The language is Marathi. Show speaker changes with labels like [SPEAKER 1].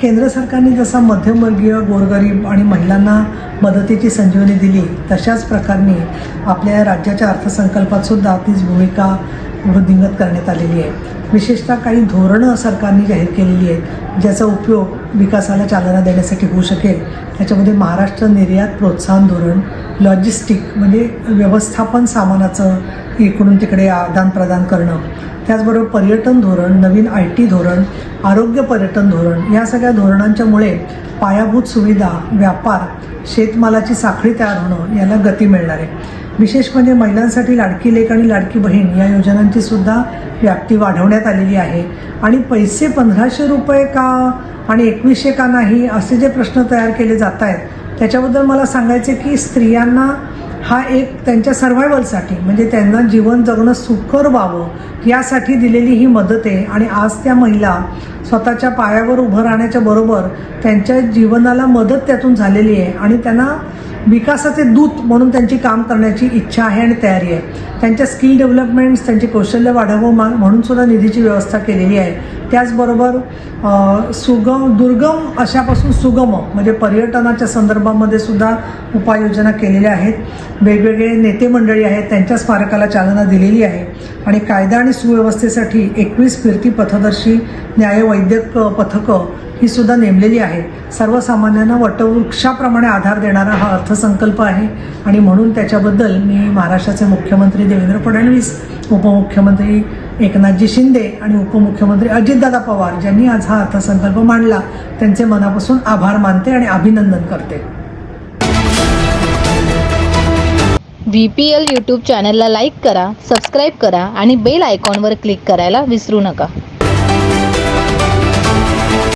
[SPEAKER 1] केंद्र सरकारने जसा मध्यमवर्गीय गोरगरीब आणि महिलांना मदतीची संजीवनी दिली तशाच प्रकारे आपल्या राज्याच्या अर्थसंकल्पात सुद्धा तीच भूमिका वृद्धिंगत करण्यात आलेली आहे. विशेषतः काही धोरणं सरकारने जाहीर केलेली आहेत ज्याचा उपयोग विकासाला चालना देण्यासाठी होऊ शकेल. त्याच्यामध्ये महाराष्ट्र निर्यात प्रोत्साहन धोरण लॉजिस्टिक म्हणजे व्यवस्थापन सामानाचं इकडून तिकडे आदान प्रदान करणं. त्याचबरोबर पर्यटन धोरण नवीन आय टी धोरण आरोग्य पर्यटन धोरण या सगळ्या धोरणांच्यामुळे पायाभूत सुविधा व्यापार शेतमालाची साखळी तयार होणं याला गती मिळणार आहे. विशेष म्हणजे महिलांसाठी लाडकी लेख आणि लाडकी बहीण या योजनांची सुद्धा व्याप्ती वाढवण्यात आलेली आहे. आणि पैसे पंधराशे रुपये का आणि एकवीसशे का नाही असे जे प्रश्न तयार केले जात आहेत त्याच्याबद्दल मला सांगायचे की स्त्रियांना हा एक त्यांच्या सर्व्हायवलसाठी म्हणजे त्यांना जीवन जगणं सुखर व्हावं यासाठी दिलेली ही मदत आहे. आणि आज त्या महिला स्वतःच्या पायावर उभं राहण्याच्या बरोबर त्यांच्या जीवनाला मदत त्यातून झालेली आहे. आणि त्यांना विकासाचे दूत म्हणून त्यांची काम करण्याची इच्छा आहे आणि तयारी आहे. त्यांच्या स्किल डेव्हलपमेंट्स त्यांचे कौशल्य वाढावं मा- म्हणून सुद्धा निधीची व्यवस्था केलेली आहे. त्याचबरोबर सुगम दुर्गम अशापासून सुगम म्हणजे पर्यटनाच्या संदर्भामध्ये सुद्धा उपाययोजना केलेल्या आहेत. वेगवेगळे नेते मंडळी आहेत त्यांच्या स्मारकाला चालना दिलेली आहे. आणि कायदा आणि सुव्यवस्थेसाठी एकवीस फिरती पथदर्शी न्यायवैद्यक पथकं ही सुद्धा नेमलेली आहे. सर्वसामान्यांना वटवृक्षाप्रमाणे आधार देणारा हा अर्थसंकल्प आहे आणि म्हणून त्याच्याबद्दल मी महाराष्ट्राचे मुख्यमंत्री देवेंद्र फडणवीस उपमुख्यमंत्री एकनाथजी शिंदे आणि उपमुख्यमंत्री अजितदादा पवार ज्यांनी आज हा अर्थसंकल्प मांडला त्यांचे मनापासून आभार मानते आणि अभिनंदन करते.
[SPEAKER 2] व्ही पी एल यूट्यूब चॅनलला लाईक करा सबस्क्राईब करा आणि बेल आयकॉनवर क्लिक करायला विसरू नका.